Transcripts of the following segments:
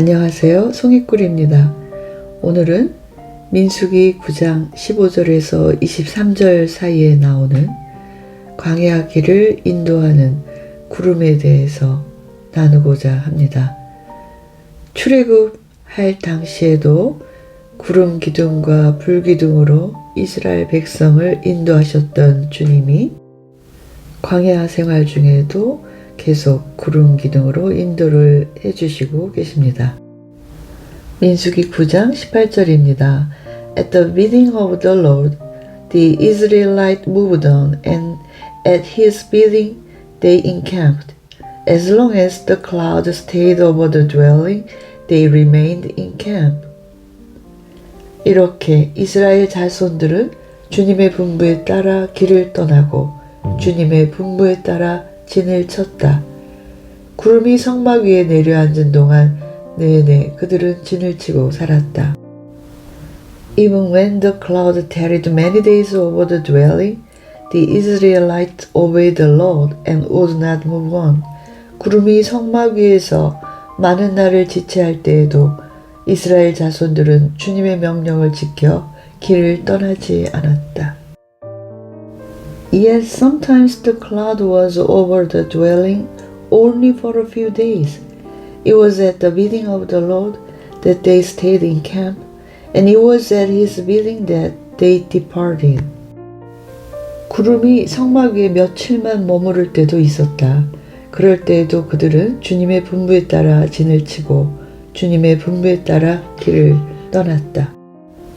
안녕하세요. 송이꿀입니다. 오늘은 민수기 9장 15절에서 23절 사이에 나오는 광야 길을 인도하는 구름에 대해서 나누고자 합니다. 출애굽할 당시에도 구름 기둥과 불 기둥으로 이스라엘 백성을 인도하셨던 주님이 광야 생활 중에도 계속 구름 기둥으로 인도를 해주시고 계십니다. 민수기 9장 18절입니다. At the bidding of the Lord, the Israelites moved on, and at his bidding they encamped. As long as the cloud stayed over the dwelling, they remained in camp. 이렇게 이스라엘 자손들은 주님의 분부에 따라 길을 떠나고 주님의 분부에 따라 진을 쳤다. 구름이 성막 위에 내려앉은 동안 내내 그들은 진을 치고 살았다. Even when the cloud tarried many days over the dwelling, the Israelites obeyed the Lord and would not move on. 구름이 성막 위에서 많은 날을 지체할 때에도 이스라엘 자손들은 주님의 명령을 지켜 길을 떠나지 않았다. Yet sometimes the cloud was over the dwelling only for a few days. It was at the bidding of the Lord that they stayed in camp, and it was at his bidding that they departed. 구름이 성막 위에 며칠만 머무를 때도 있었다. 그럴 때에도 그들은 주님의 분부에 따라 진을 치고 주님의 분부에 따라 길을 떠났다.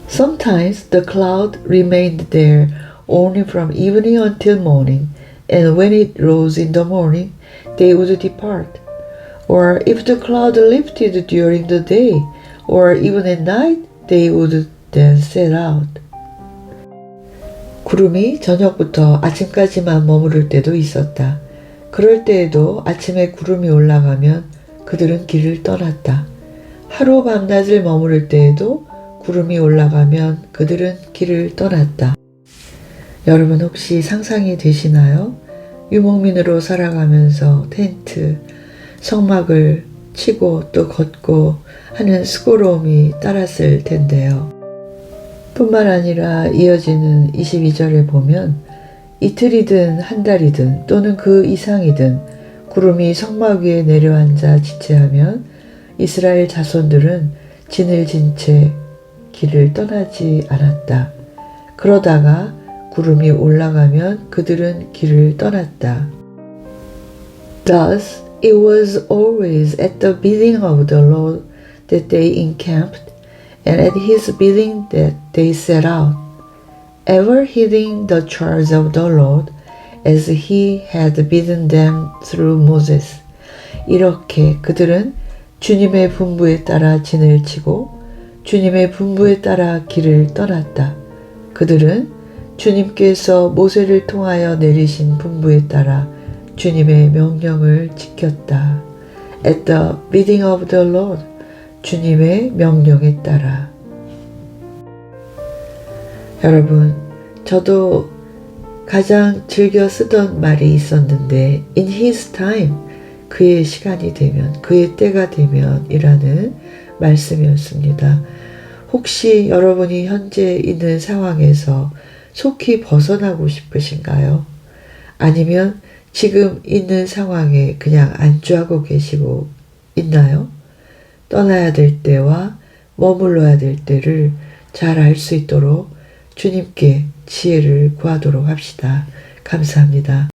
Sometimes the cloud remained there only from evening until morning, and when it rose in the morning, they would depart. Or if the cloud lifted during the day, or even at night, they would then set out. 구름이 저녁부터 아침까지만 머무를 때도 있었다. 그럴 때에도 아침에 구름이 올라가면 그들은 길을 떠났다. 하루 밤낮을 머무를 때에도 구름이 올라가면 그들은 길을 떠났다. 여러분 혹시 상상이 되시나요? 유목민으로 살아가면서 텐트, 성막을 치고 또 걷고 하는 수고로움이 따랐을 텐데요. 뿐만 아니라 이어지는 22절에 보면 이틀이든 한 달이든 또는 그 이상이든 구름이 성막 위에 내려앉아 지체하면 이스라엘 자손들은 진을 진 채 길을 떠나지 않았다. 그러다가 구름이 올라가면 그들은 길을 떠났다. Thus it was always at the bidding of the Lord that they encamped, and at his bidding that they set out, ever heeding the charge of the Lord as he had bidden them through Moses. 이렇게 그들은 주님의 분부에 따라 진을 치고 주님의 분부에 따라 길을 떠났다. 그들은 주님께서 모세를 통하여 내리신 분부에 따라 주님의 명령을 지켰다. At the bidding of the Lord, 주님의 명령에 따라. 여러분, 저도 가장 즐겨 쓰던 말이 있었는데, in his time, 그의 시간이 되면, 그의 때가 되면 이라는 말씀이었습니다. 혹시 여러분이 현재 있는 상황에서 속히 벗어나고 싶으신가요? 아니면 지금 있는 상황에 그냥 안주하고 계시고 있나요? 떠나야 될 때와 머물러야 될 때를 잘 알 수 있도록 주님께 지혜를 구하도록 합시다. 감사합니다.